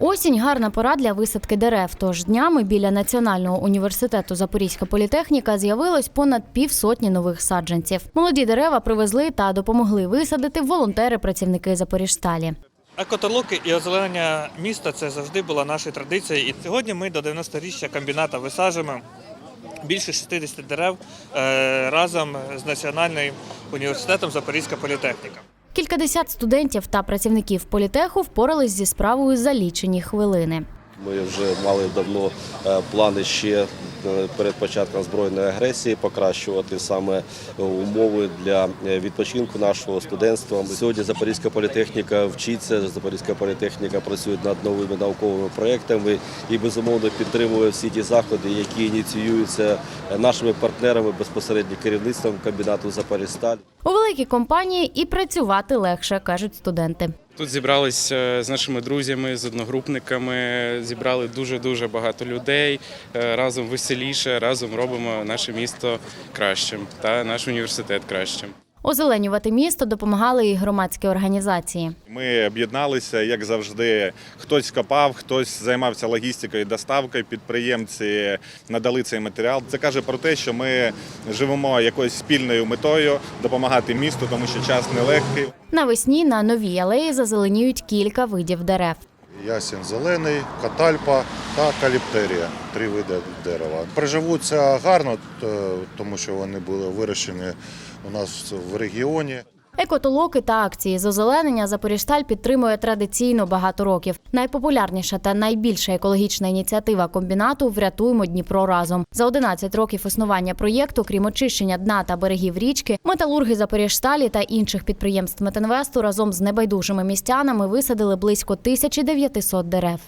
Осінь гарна пора для висадки дерев. Тож днями біля Національного університету Запорізька політехніка з'явилось понад півсотні нових саджанців. Молоді дерева привезли та допомогли висадити волонтери-працівники Запоріжсталі. Екотолоки і озеленення міста це завжди була наша традиція. І сьогодні ми до 90-річчя комбіната висаджуємо більше 60 дерев е, разом з Національним університетом Запорізька політехніка. Кількадесят студентів та працівників політеху впорались зі справою за лічені хвилини. Ми вже мали давно е, плани ще перед початком збройної агресії покращувати саме е, умови для е, відпочинку нашого студентства. Сьогодні Запорізька політехніка вчиться, Запорізька політехніка працює над новими науковими проектами і безумовно підтримує всі ті заходи, які ініціюються нашими партнерами безпосередньо керівництвом комбінату Запорізсталь. У великій компанії і працювати легше, кажуть студенти. Тут зібрались е, з нашими друзями, з одногрупниками, зібрали дуже-дуже багато людей. Е, Разом веселіше, разом робимо наше місто кращим та наш університет кращим. Озеленювати місто допомагали і громадські організації. Ми об'єдналися, як завжди. Хтось копав, хтось займався логістикою, доставкою. Підприємці надали цей матеріал. Це каже про те, що ми живемо якоюсь спільною метою допомагати місту, тому що час нелегкий. Навесні на новій алеї зазеленіють кілька видів дерев. Ясень зелений, катальпа та каліптерія три види дерева. Приживуться гарно, тому що вони були вирощені у нас в регіоні. Екотолоки та акції з озеленення Запоріжсталь підтримує традиційно багато років. Найпопулярніша та найбільша екологічна ініціатива комбінату Врятуємо Дніпро разом. За 11 років існування проєкту, крім очищення дна та берегів річки, металурги Запоріжсталі та інших підприємств Метинвесту разом з небайдужими містянами висадили близько 1900 дерев.